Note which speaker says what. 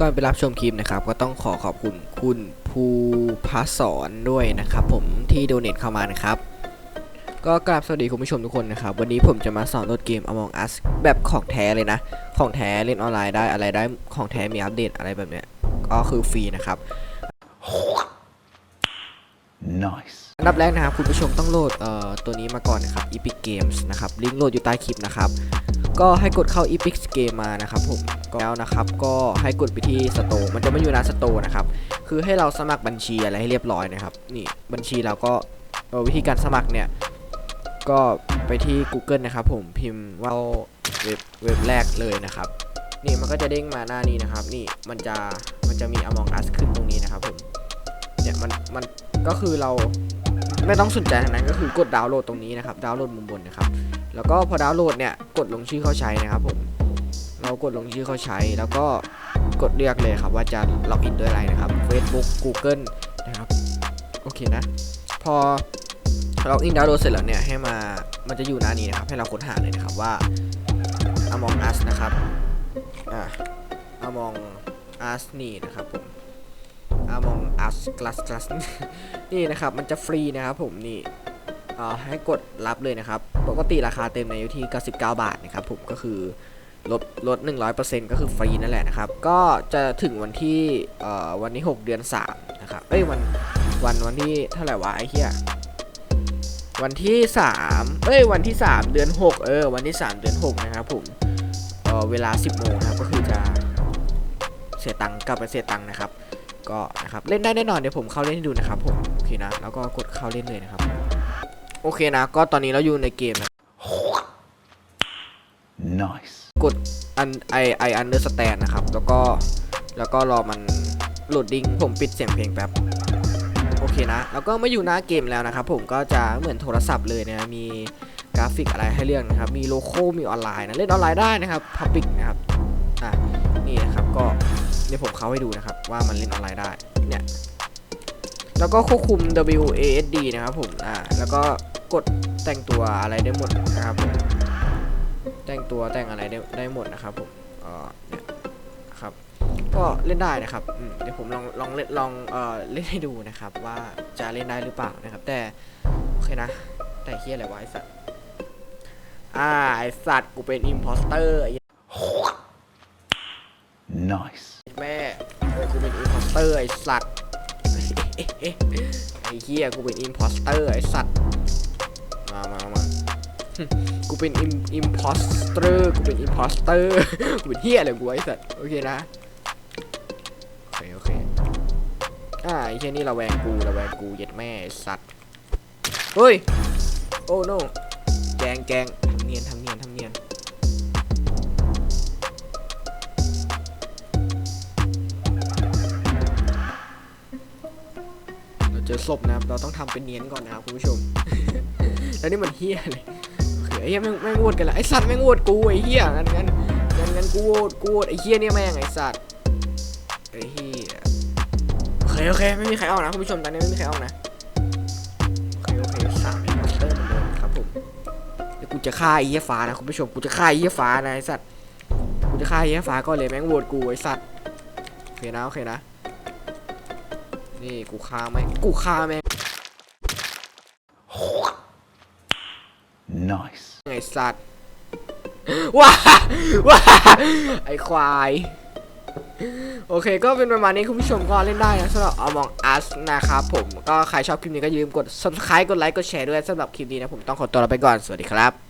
Speaker 1: ก่อนไปรับชมคลิปนะครับ ก็ต้องขอขอบคุณคุณภูพศรด้วยนะครับ ผมที่โดเนทเข้ามานะครับ ก็กราบสวัสดีคุณผู้ชมทุกคนนะครับ วันนี้ผมจะมาสอนโหลดเกม Among Us แบบของแท้เลยนะ ของแท้เล่นออนไลน์ได้อะไรได้ของแท้มีอัปเดตอะไรแบบเนี้ยก็คือฟรีนะครับ
Speaker 2: Nice.
Speaker 1: อันดับแรกนะครับคุณผู้ชมต้องโหลดเอ่อตัวนี้มาก่อนนะครับ Epic Games นะครับลิงก์โหลดอยู่ใต้คลิปนะครับ ก็ให้กดเข้า Epic Game มานะครับผมก็แล้วนะครับ ก็ให้กดไปที่ Store มันจะไม่อยู่หน้า Store นะครับ คือให้เราสมัครบัญชีอะไรให้เรียบร้อยนะครับ นี่บัญชีเราก็วิธีการสมัครเนี่ย ก็ไปที่ Google นะครับ ผมพิมพ์ว่าเว็บเว็บแรกเลยนะครับ นี่มันก็จะเด้งมาหน้านี้นะครับ นี่มันจะมันจะมี Among Us ขึ้นตรงนี้นะครับผมเนี่ยมันมันก็คือเราไม่ต้องสนใจทางนั้นก็คือกดดาวน์โหลดตรงนี้นะครับ ดาวน์โหลดมุมบนนะครับ แล้วก็พอดาวน์โหลดเนี่ยกดลงชื่อเข้าใช้นะครับผมเรากดลงชื่อเข้าใช้ แล้วก็กดเลือกเลยครับว่าจะล็อกอินด้วยอะไรนะครับ Facebook Google นะครับโอเคนะ พอล็อกอินดาวน์โหลดเสร็จแล้วเนี่ยให้มามันจะอยู่หน้านี้นะครับให้เราค้นหาเลยนะครับว่า Among Us นะครับอ่า Among Us นี่นะครับผม Among Us Glass Glass นี่นะครับมันจะฟรีนะครับผมนี่ ให้กดรับเลยนะครับ ปกติราคาเต็มในอยู่ที่ 99 บาทนะครับผมก็คือลดลด 100%ก็คือฟรีนั่นแหละนะครับ ก็จะถึงวันที่เอ่อวันที่ 6 เดือน 3 นะครับ เอ้ยวันวันวันที่เท่าไหร่วะไอ้เหี้ยวันที่ 3 เอ้ยวันที่ 3 เดือน 6 เออ วันที่ 3 เดือน 6 นะครับผมเออเวลา 10 โมงนะครับ ก็คือจะเสียตังค์กลับไปเสียตังค์นะครับ ก็นะครับ เล่นได้แน่นอนเดี๋ยวผมเข้าเล่นให้ดูนะครับผม โอเคนะ แล้วก็กดเข้าเล่นเลยนะครับ โอเคนะ ก็ตอนนี้เราอยู่ในเกมนะ
Speaker 2: Nice.
Speaker 1: กดอันไอไออันเดอร์สแตนนะครับ แล้วก็แล้วก็รอมันโหลดดิ้งผมปิดเสียงเพลงแป๊บโอเคนะ แล้วก็มาอยู่หน้าเกมแล้วนะครับ ผมก็จะเหมือนโทรศัพท์เลยนะมีกราฟิกอะไรให้เลือกนะครับ มีโลโก้มีออนไลน์นะ เล่นออนไลน์ได้นะครับพับบิกนะครับอะนี่นะครับก็เดี๋ยวผมเข้าให้ดูนะครับ ว่ามันเล่นออนไลน์ได้เนี่ยแล้วก็ควบคุม WASD นะครับผมอ่าแล้วก็ กดแต่งตัวอะไรได้หมดนะครับ แต่งตัวแต่งอะไรได้ได้หมดนะครับผมอ่าเนี่ยนะครับ ก็เล่นได้นะครับเดี๋ยวผมลองลองเล่นลองเอ่อเล่นให้ดูนะครับ ว่าจะเล่นได้หรือเปล่านะครับ แต่โอเคนะ แต่เฮียอะไรวะไอสัตว์อ่าไอสัตว์กูเป็นอิมพอสเตอร์
Speaker 2: Nice.
Speaker 1: แม่เออกูเป็นอิมพอสเตอร์ไอสัตว์ไอ้เฮียกูเป็นอิมพอสเตอร์ไอสัตว์ กูเป็นอิมอิมพอสเตอร์กูเป็นอิมพอสเตอร์กูเป็นเฮียอะไรกูไอสัตว์โอเคนะโอเคโอเคอ่าไอ้เฮียนี่ระแวงกูระแวงกูเย็ดแม่ไอ้สัตว์เฮ้ยโอ้ no แกงแกงทำเนียนทำเนียนทำเนียนเราเจอศพนะครับเราต้องทำเป็นเนียนก่อนนะครับคุณผู้ชมแล้วนี่มันเฮี้ยเลยโอเค ไอ้เฮี้ยแม่งแม่งโหวตกันละไอ้สัตว์แม่งโหวตกูไอ้เฮี้ยงั้นงั้นงั้นงั้นกูโหวตกูโหวตไอ้เฮี้ยเนี่ยแม่งไอ้สัตว์ไอ้เฮี้ยโอเคโอเคไม่มีใครออกนะคุณผู้ชมตอนนี้ไม่มีใครออกนะโอเคโอเคสามเตอร์เหมือนเดิมครับผมเดี๋ยวกูจะฆ่าไอ้เฮี้ยฟ้านะคุณผู้ชมกูจะฆ่าไอ้เฮี้ยฟ้านะไอ้สัตว์กูจะฆ่าไอ้เฮี้ยฟ้าก็เลยแม่งโหวตกูไอ้สัตว์โอเคนะโอเคนะนี่กูฆ่าแม่งกูฆ่าแม่ง
Speaker 2: Nice.
Speaker 1: ไงสัตว์ว้าว้าไอควาย โอเคก็เป็นประมาณนี้คุณผู้ชมก็เล่นได้นะสำหรับ Among Us นะครับผมก็ใครชอบคลิปนี้ก็อย่าลืมกด subscribe กดไลค์กดแชร์ด้วยสำหรับคลิปนี้นะผมต้องขอตัวลาไปก่อน สวัสดีครับ